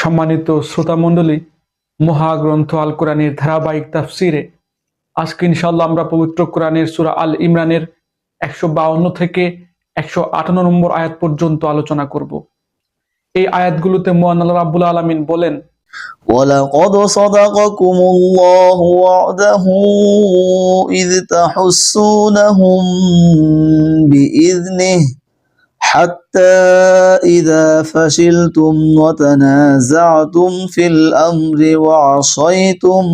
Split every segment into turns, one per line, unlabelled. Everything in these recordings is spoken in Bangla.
সম্মানিত শ্রোতামণ্ডলী মহাগ্রন্থ আল কোরআনের ধারাবাহিক তাফসিরে আজকে ইনশাল্লাহ আমরা পবিত্র কোরআনের সুরা আল ইমরানের একশো বাউন্ন থেকে একশো আটান্ন নম্বর আয়াত পর্যন্ত আলোচনা করব এই আয়াতগুলোতে মোহান আল্লাহ রাবুল আলমিন বলেন
ولقد صدقكم الله وعده إذ تحسونهم بإذنه حتى إذا فشلتم وتنازعتم في الأمر وعصيتم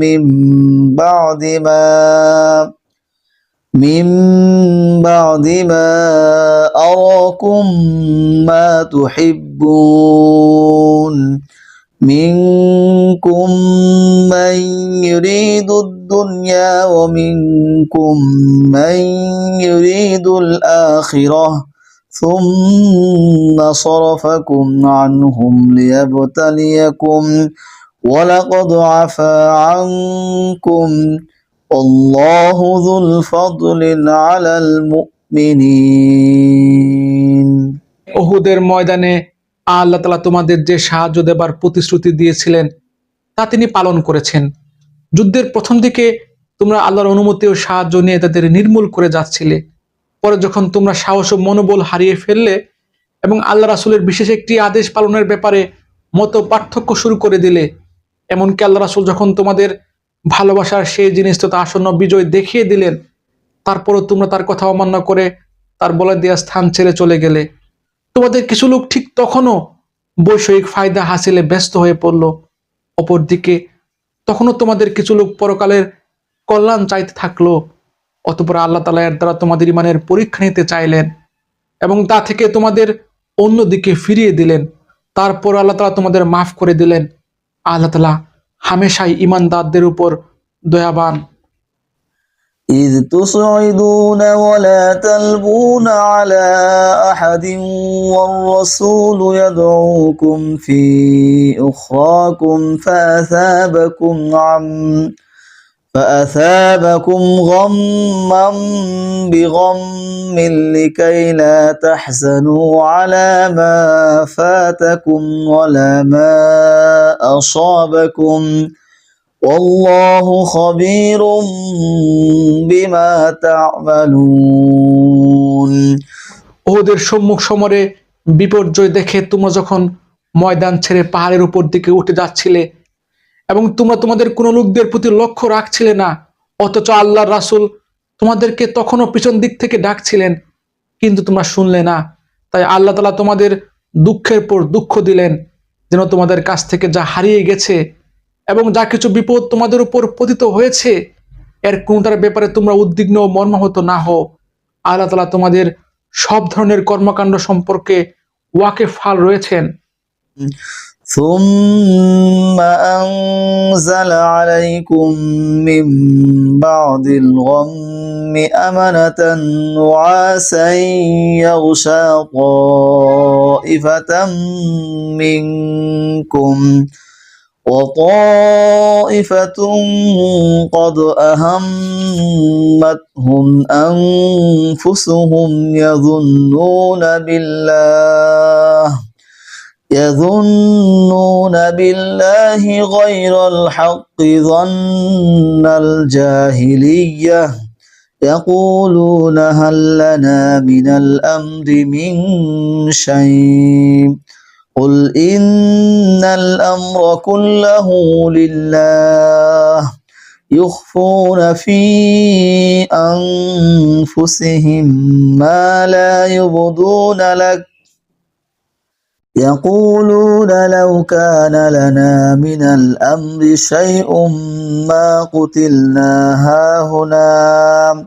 من بعد ما من بعد ما أراكم ما تحبون منكم من يريد الدنيا ومنكم من يريد الآخرة ثم صرفكم عنهم ليبتليكم ولقد عفا عنكم والله ذو الفضل على المؤمنين
ওহুদের ময়দানে আল্লাহ তালা তোমাদের যে সাহায্য দেবার প্রতিশ্রুতি দিয়েছিলেন তা তিনি পালন করেছেন যুদ্ধের প্রথম দিকে তোমরা আল্লাহর অনুমতি ও সাহায্য নিয়ে তাদের নির্মূল করে যাচ্ছিলে পরে যখন তোমরা সাহস ও মনোবল হারিয়ে ফেললে এবং আল্লাহ রাসুলের বিশেষ একটি আদেশ পালনের ব্যাপারে মত পার্থক্য শুরু করে দিলে, এমনকি আল্লাহ রাসুল যখন তোমাদের ভালোবাসার সেই জিনিস তো আসন্ন বিজয় দেখিয়ে দিলেন, তারপরও তোমরা তার কথা অমান্য করে তার বলে দেওয়া স্থান ছেড়ে চলে গেলে। তোমাদের কিছু লোক ঠিক তখনও বৈষয়িক ফায়দা হাসিলে ব্যস্ত হয়ে পড়ল। অপরদিকে তখনও তোমাদের কিছু লোক পরকালের কল্যাণ চাইতে থাকল। অতপর আল্লাহ তালা এর দ্বারা তোমাদের ইমানের পরীক্ষা নিতে চাইলেন এবং তা থেকে তোমাদের অন্যদিকে ফিরিয়ে দিলেন তারপর আল্লাহ তালা তোমাদের মাফ করে দিলেন আল্লাহ তালা হামেশাই ইমানদারদের উপর দয়াবান
إذ تصعدون ولا تلبون على أحد والرسول يدعوكم في أخراكم فأثابكم عم فأثابكم غما بغم لكي لا تحزنوا على ما فاتكم ولا ما أصابكم والله خبير بما تعملون
ওদের সম্মুখ সমরে বিপর্যয় দেখে তোমরা যখন ময়দান ছেড়ে পাহাড়ের উপর দিকে উঠে যাচ্ছিলে এবং তোমরা তোমাদের কোনো লোকদের প্রতি লক্ষ্য রাখছিলে না, অথচ আল্লাহ রাসুল তোমাদেরকে তখনও পিছন দিক থেকে ডাকছিলেন, কিন্তু তোমরা শুনলে না। তাই আল্লাহ তালা তোমাদের দুঃখের পর দুঃখ দিলেন, যেন তোমাদের কাছ থেকে যা হারিয়ে গেছে এবং যা কিছু বিপদ তোমাদের উপর পতিত হয়েছে, এর কোনটার ব্যাপারে তোমরা উদ্বিগ্ন ও মর্মাহত না হও। আল্লাহ তালা তোমাদের সব ধরনের কর্মকাণ্ড সম্পর্কে ওয়াকে ফাল রয়েছেন।
ثم أنزل عليكم من بعد الغم أمنة نعاسا يغشى طائفة منكم وطائفة قد أهمتهم أنفسهم يظنون بالله يظنون بالله غير الحق ظن الجاهلية يقولون هل لنا من الأمر من شيء قل إن الأمر كله لله يخفون في أنفسهم ما لا يبدون لك يقولون لو كان لنا من الأمر شيء ما قتلنا هاهنا.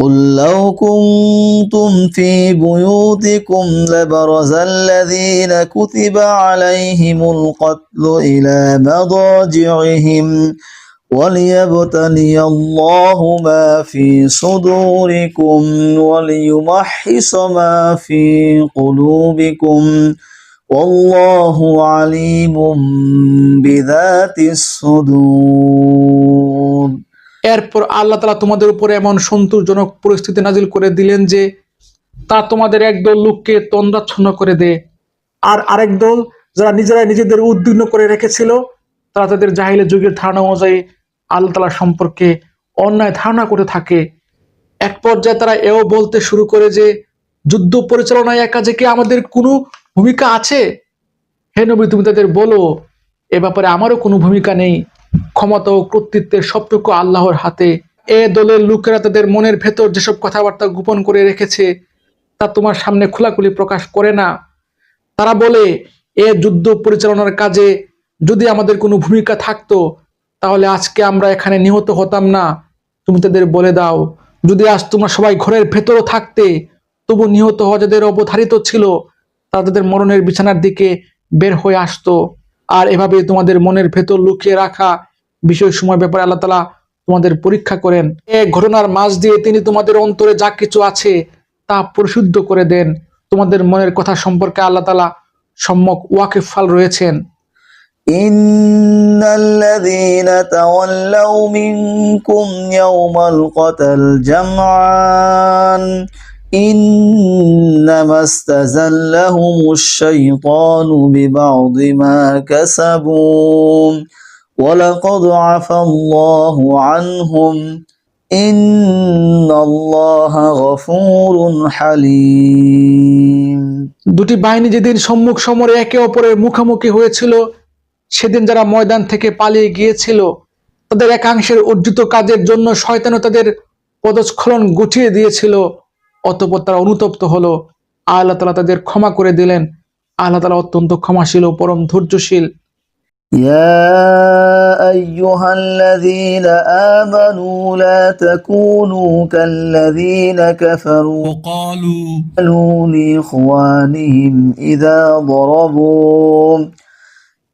قل لو كنتم في بيوتكم لبرز الذين كتب عليهم القتل إلى مضاجعهم وليبتلي الله ما في صدوركم وليمحص ما في قلوبكم والله عليم بذات الصدور
এরপর আল্লাহ তালা তোমাদের উপরে এমন সন্তোষজনক পরিস্থিতি নাজিল করে দিলেন যে তা তোমাদের একদল লোককে তন্দ্রাচ্ছন্ন করে দেয় আর আরেক দল যারা নিজেরাই নিজেদের উদ্বিগ্ন করে রেখেছিল তারা তাদের জাহিলের যুগের ধারণা অনুযায়ী আল্লাহ তালা সম্পর্কে অন্যায় ধারণা করে থাকে এক পর্যায়ে তারা এও বলতে শুরু করে যে যুদ্ধ পরিচালনায় একা যে কি আমাদের কোনো ভূমিকা আছে? হে নবী, তুমি তাদের বলো, এ ব্যাপারে আমারও কোনো ভূমিকা নেই। ক্ষমতা ও কর্তৃত্বের সবটুকু আল্লাহর হাতে। এ দলের লোকেরা তাদের মনের ভেতর যেসব কথাবার্তা গোপন করে রেখেছে, তা তোমার সামনে খোলাখুলি প্রকাশ করে না। তারা বলে, এ যুদ্ধ পরিচালনার কাজে যদি আমাদের কোনো ভূমিকা থাকতো, তাহলে আজকে আমরা এখানে নিহত হতাম না। তুমি তাদের বলে দাও, যদি আজ তোমরা সবাই ঘরের ভেতরও থাকতে, তবু নিহত হওয়া যাদের অবধারিত ছিল তারা তাদের মরণের বিছানার দিকে বের হয়ে আসতো আর এভাবে তোমাদের মনের ভেতর লুকিয়ে রাখা বিষয় সময় ব্যাপারে আল্লাহ তালা তোমাদের পরীক্ষা করেন এ ঘটনার মাঝ দিয়ে তিনি তোমাদের অন্তরে যা কিছু আছে তা পরিশুদ্ধ করে দেন তোমাদের মনের কথা সম্পর্কে আল্লাহ তালা সম্যক ওয়াকিফাল রয়েছেন
إن الذين تولوا منكم يوم القتل جمعان إنما استزلهم الشيطان ببعض ما كسبوا ولقد عفى الله عنهم إن الله غفور حليم
দুটি বাহিনী যেদিন সম্মুখ সমরে একে অপরের মুখোমুখি হয়েছিল সেদিন যারা ময়দান থেকে পালিয়ে গিয়েছিল তাদের একাংশের অর্জিত কাজের জন্য শয়তানও তাদের পদস্খলন গুছিয়ে দিয়েছিল অতপর তারা অনুতপ্ত হলো আল্লাহ তালা তাদের ক্ষমা করে দিলেন আল্লাহ তালা অত্যন্ত ক্ষমাশীল ও পরম ধৈর্যশীল
يا أيها الذين آمنوا لا تكونوا كالذين كفروا
وقالوا
قالوا لإخوانهم إذا ضربوا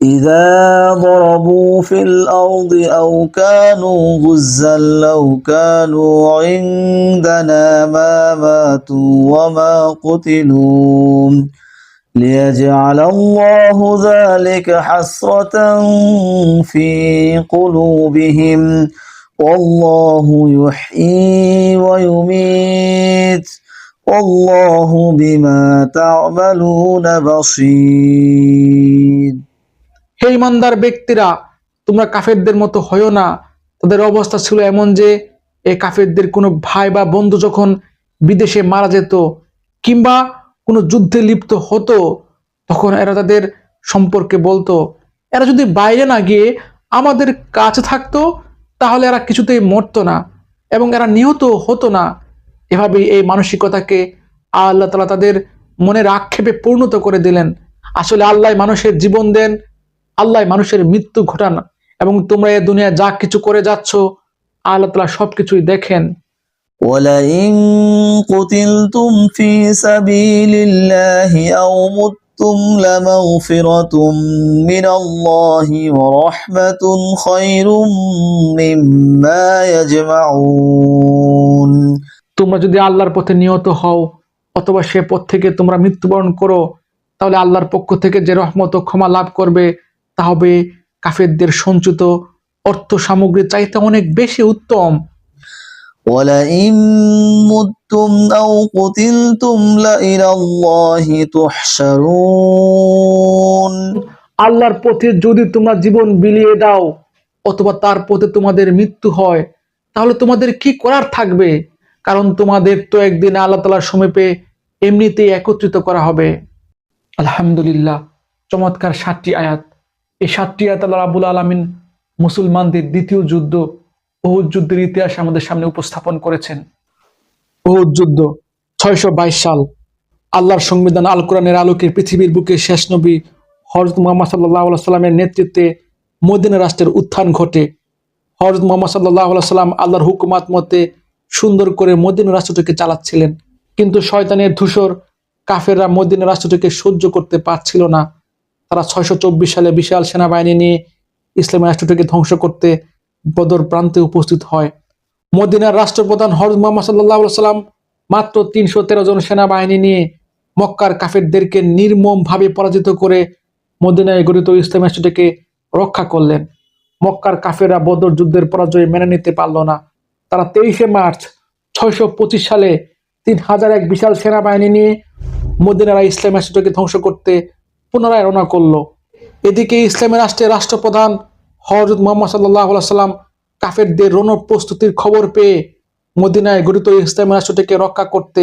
إذا ضربوا في الأرض أو كانوا غزا لو كانوا عندنا ما ماتوا وما قتلوا. ليجعل الله ذلك حسرة في قلوبهم. والله يحيي ويميت. والله بما تعملون بصير.
হে ইমানদার ব্যক্তিরা, তোমরা কাফেরদের মতো হইও না। তাদের অবস্থা ছিল এমন যে এই কাফেরদের কোনো ভাই বা বন্ধু যখন বিদেশে মারা যেত কিংবা কোনো যুদ্ধে লিপ্ত হতো, তখন এরা তাদের সম্পর্কে বলতো, এরা যদি বাইরে না গিয়ে আমাদের কাছে থাকতো, তাহলে এরা কিছুতেই মরতো না এবং এরা নিহত হতো না। এভাবেই এই মানসিকতাকে আল্লাহ তালা তাদের মনের আক্ষেপে পরিণত করে দিলেন। আসলে আল্লাহ মানুষের জীবন দেন আল্লাহ মানুষের মৃত্যু ঘটান এবং তোমরা এই দুনিয়ায় যা কিছু করে যাচ্ছ আল্লাহ তালা সবকিছুই দেখেন
ولئن قتلتم في سبيل الله أو متم لمغفرة من الله ورحمة خير مما يجمعون
তোমরা যদি আল্লাহর পথে নিহত হও অথবা সে পথ থেকে তোমরা মৃত্যুবরণ করো তাহলে আল্লাহর পক্ষ থেকে যে রহমত ও ক্ষমা লাভ করবে তা হবে কাফেরদের সঞ্চিত অর্থ সামগ্রী চাইতে অনেক বেশি উত্তম
ولئن متم أو قتلتم لإلى الله تحشرون
আল্লাহর পথে যদি তোমরা জীবন বিলিয়ে দাও অথবা তার পথে তোমাদের মৃত্যু হয় তাহলে তোমাদের কি করার থাকবে কারণ তোমাদের তো একদিন আল্লাহ তালার সমীপে এমনিতেই একত্রিত করা হবে আলহামদুলিল্লাহ চমৎকার সাতটি আয়াত এই সাতটি আয়াত আল্লাহ রাবুল আলমিন মুসলমানদের দ্বিতীয় যুদ্ধ বহু যুদ্ধের ইতিহাস আমাদের সামনে উপস্থাপন করেছেন। বহু যুদ্ধ ছয়শো বাইশ সাল। আল্লাহর সংবিধান আল কোরআনের আলোকে পৃথিবীর বুকে শেষ নবী হরজত মোহাম্মদ সাল্লাহ সাল্লামের নেতৃত্বে মদিনা রাষ্ট্রের উত্থান ঘটে। হরজত মোহাম্মদ সাল্লাহ সাল্লাম আল্লাহর হুকুমাত মতে সুন্দর করে মদিনা রাষ্ট্রটিকে চালাচ্ছিলেন। কিন্তু শয়তানের ধূসর কাফেররা মদিনা রাষ্ট্রটিকে সহ্য করতে পারছিল না। তারা ছয়শো চব্বিশ সালে বিশাল সেনাবাহিনী নিয়ে ইসলামী রাষ্ট্রটিকে ধ্বংস করতে বদর প্রান্তে উপস্থিত হয়। মদিনার রাষ্ট্রপ্রধান হরজ মোহাম্মদ সাল্লাহ সাল্লাম মাত্র তিনশো তেরো জন সেনাবাহিনী নিয়ে মক্কার কাফেরদেরকে নির্মমভাবে পরাজিত করে মদিনায় গঠিত ইসলামী রাষ্ট্রটিকে রক্ষা করলেন। মক্কার কাফেররা বদর যুদ্ধের পরাজয় মেনে নিতে পারল না। তারা তেইশে মার্চ ছয়শো পঁচিশ সালে তিন হাজার এক বিশাল সেনাবাহিনী নিয়ে মদিনারা ইসলাম রাষ্ট্রটিকে ধ্বংস করতে পুনরায় রওনা করল। এদিকে ইসলামী রাষ্ট্রের রাষ্ট্রপ্রধান হজরত মোহাম্মদ সাল্লাহ সাল্লাম কাফেরদের রণ প্রস্তুতির খবর পেয়ে মদিনায় গঠিত ইসলামী রাষ্ট্রটিকে রক্ষা করতে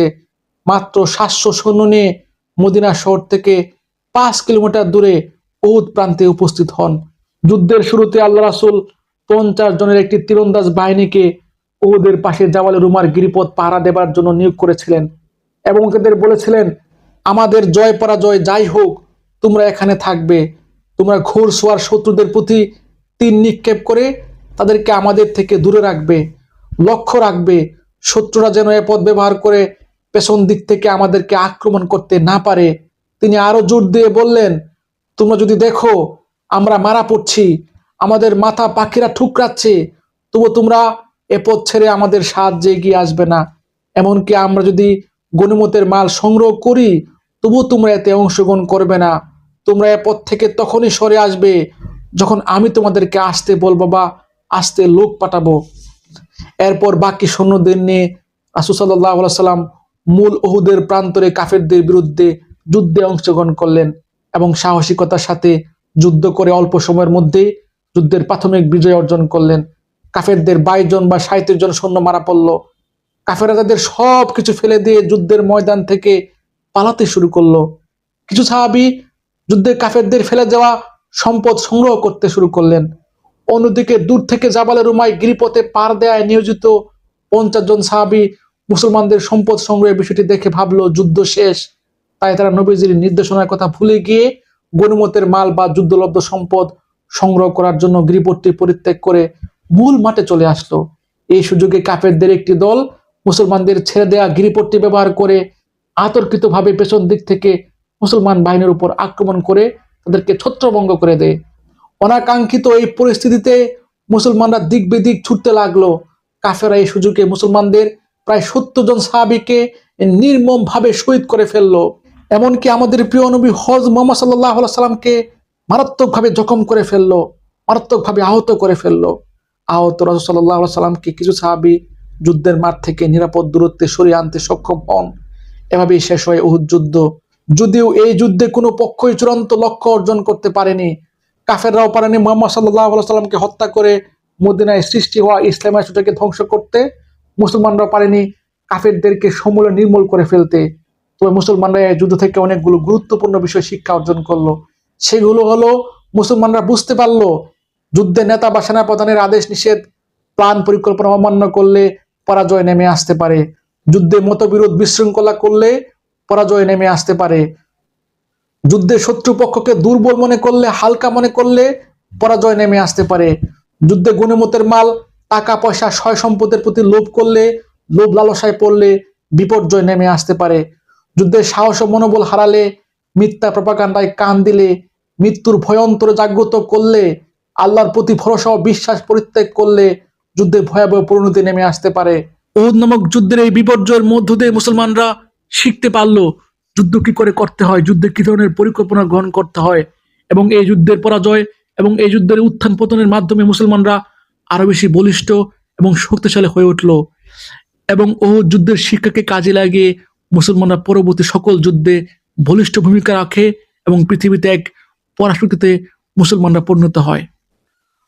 মাত্র সাতশো সৈন্য নিয়ে মদিনা শহর থেকে পাঁচ কিলোমিটার দূরে উহুদ প্রান্তে উপস্থিত হন। যুদ্ধের শুরুতে আল্লাহ রাসুল পঞ্চাশ জনের একটি তীরন্দাজ বাহিনীকে উহুদের পাশে জাওয়ালে রুমার গিরিপথ পাহারা দেবার জন্য নিয়োগ করেছিলেন এবং তাদের বলেছিলেন, আমাদের জয় পরাজয় যাই হোক তোমরা এখানে থাকবে, তোমরা ঘোর সোয়ার শত্রুদের প্রতি তীর নিক্ষেপ করে তাদেরকে আমাদের থেকে দূরে রাখবে, লক্ষ্য রাখবে, শত্রুরা যেন এ পথ ব্যবহার করে পেছন দিক থেকে আমাদেরকে আক্রমণ করতে না পারে। তিনি আরও জোর দিয়ে বললেন, তোমরা যদি দেখো, আমরা মারা পড়ছি, আমাদের মাথা পাখিরা ঠুকরাচ্ছে তবু তোমরা এ পথ ছেড়ে আমাদের সাহায্যে এগিয়ে আসবে না। এমনকি আমরা যদি গণিমতের মাল সংগ্রহ করি তবু তোমরা এতে অংশগ্রহণ করবে না। তোমরা এ পথ থেকে তখনই সরে আসবে, যখন আমি তোমাদেরকে আসতে বলব বা আসতে লোক পাঠাবো। এরপর বাকি সৈন্যদের নিয়ে রাসূল সাল্লাহ সাল্লাম মূল ওহুদের প্রান্তরে কাফেরদের বিরুদ্ধে যুদ্ধে অংশগ্রহণ করলেন এবং সাহসিকতার সাথে যুদ্ধ করে অল্প সময়ের মধ্যে যুদ্ধের প্রাথমিক বিজয় অর্জন করলেন। কাফেরদের বাইশ জন বা সাঁত্রিশ জন সৈন্য মারা পড়ল। কাফেরা তাদের সব কিছু ফেলে দিয়ে যুদ্ধের ময়দান থেকে পালাতে শুরু করল। কিছু সাহাবি যুদ্ধে কাফেরদের ফেলে যাওয়া সম্পদ সংগ্রহ করতে শুরু করলেন। অন্যদিকে দূর থেকে জাবালে রুমাই গিরিপথে পার দেয় নিয়োজিত পঞ্চাশ জন সাহাবি মুসলমানদের সম্পদ সংগ্রহের বিষয়টি দেখে ভাবলো, যুদ্ধ শেষ। তাই তারা নবীজির নির্দেশনার কথা ভুলে গিয়ে গণিমতের মাল বা যুদ্ধলব্ধ সম্পদ সংগ্রহ করার জন্য গিরিপথটি পরিত্যাগ করে মূল মাঠে চলে আসলো। এই সুযোগে কাফেরদের একটি দল মুসলমানদের ছেড়ে দেয়া গিরিপথটি ব্যবহার করে আতর্কিতভাবে পেছন দিক থেকে মুসলমান বাহিনীর উপর আক্রমণ করে তাদেরকে ছত্রভঙ্গ করে দেয়। অনাকাঙ্ক্ষিত এই পরিস্থিতিতে মুসলমানরা দিক বেদিক ছুটতে লাগল। কাফেরা এই সুযোগে মুসলমানদের প্রায় সত্তর জন সাহাবিকে নির্মম ভাবে শহীদ করে ফেলল। এমনকি আমাদের প্রিয় নবী হজ মোহাম্মদ সাল্লাহ সাল্লামকে মারাত্মকভাবে জখম করে ফেলল, মারাত্মকভাবে আহত করে ফেলল। আহত রাজু সাল্লাহ সাল্লামকে কিছু সাহাবি যুদ্ধের মাঠ থেকে নিরাপদ দূরত্বে সরিয়ে আনতে সক্ষম হন। এভাবেই শেষ হয় উহুদ যুদ্ধ। যদিও এই যুদ্ধে কোনো পক্ষই চূড়ান্ত লক্ষ্য অর্জন করতে পারেনি। কাফেররাও পারেনি। মোহাম্মদ সাল্লাহ সাল্লামকে হত্যা করে মদিনায় সৃষ্টি হওয়া ইসলাম রাষ্ট্রটাকে ধ্বংস করতে মুসলমানরাও পারেনি। কাফেরদেরকে সমূলে নির্মূল করে ফেলতে। তবে মুসলমানরা এই যুদ্ধ থেকে অনেকগুলো গুরুত্বপূর্ণ বিষয় শিক্ষা অর্জন করল। সেগুলো হলো, মুসলমানরা বুঝতে পারল, যুদ্ধে নেতা বা সেনাপ্রধানের আদেশ নিষেধ প্ল্যান পরিকল্পনা অমান্য করলে পরাজয় নেমে আসতে পারে। যুদ্ধে মতবিরোধ বিশৃঙ্খলা করলে পরাজয় নেমে আসতে পারে। যুদ্ধে শত্রুপক্ষকে দুর্বল মনে করলে, হালকা মনে করলে পরাজয় নেমে আসতে পারে। যুদ্ধে গুণমতের মাল, টাকা, পয়সা, সয় সম্পদের প্রতি লোভ করলে, লোভ লালসায় পড়লে বিপর্যয় নেমে আসতে পারে। যুদ্ধে সাহস ও মনোবল হারালে, মিথ্যা প্রপাকাণ্ডায় কান দিলে, মৃত্যুর ভয়ন্তর জাগ্রত করলে, আল্লাহর প্রতি ভরসা ও বিশ্বাস পরিত্যাগ করলে যুদ্ধে ভয়াবহ পরিণতি নেমে আসতে পারে। ওহুদ নামক যুদ্ধের এই বিপর্যয়ের মধ্য দিয়ে মুসলমানরা শিখতে পারল, যুদ্ধ কি করে করতে হয়, যুদ্ধে কি ধরনের পরিকল্পনা গ্রহণ করতে হয়, এবং এই যুদ্ধের পরাজয় এবং এই যুদ্ধের উত্থান পতনের মাধ্যমে মুসলমানরা আরও বেশি বলিষ্ঠ এবং শক্তিশালী হয়ে উঠল। এবং ও যুদ্ধের শিক্ষাকে কাজে লাগিয়ে মুসলমানরা পরবর্তী সকল যুদ্ধে বলিষ্ঠ ভূমিকা রাখে এবং পৃথিবীতে এক পরাশক্তিতে মুসলমানরা পরিণত হয়।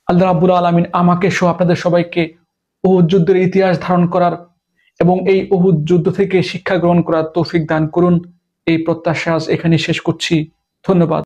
আল্লাহ রাব্বুল আলমিন আমাকে সহ আপনাদের সবাইকে উহুদ যুদ্ধের ইতিহাস ধারণ করার এবং এই উহুদ যুদ্ধ থেকে শিক্ষা গ্রহণ করার তৌফিক দান করুন। এই প্রত্যাশা আজ এখানে শেষ করছি। ধন্যবাদ।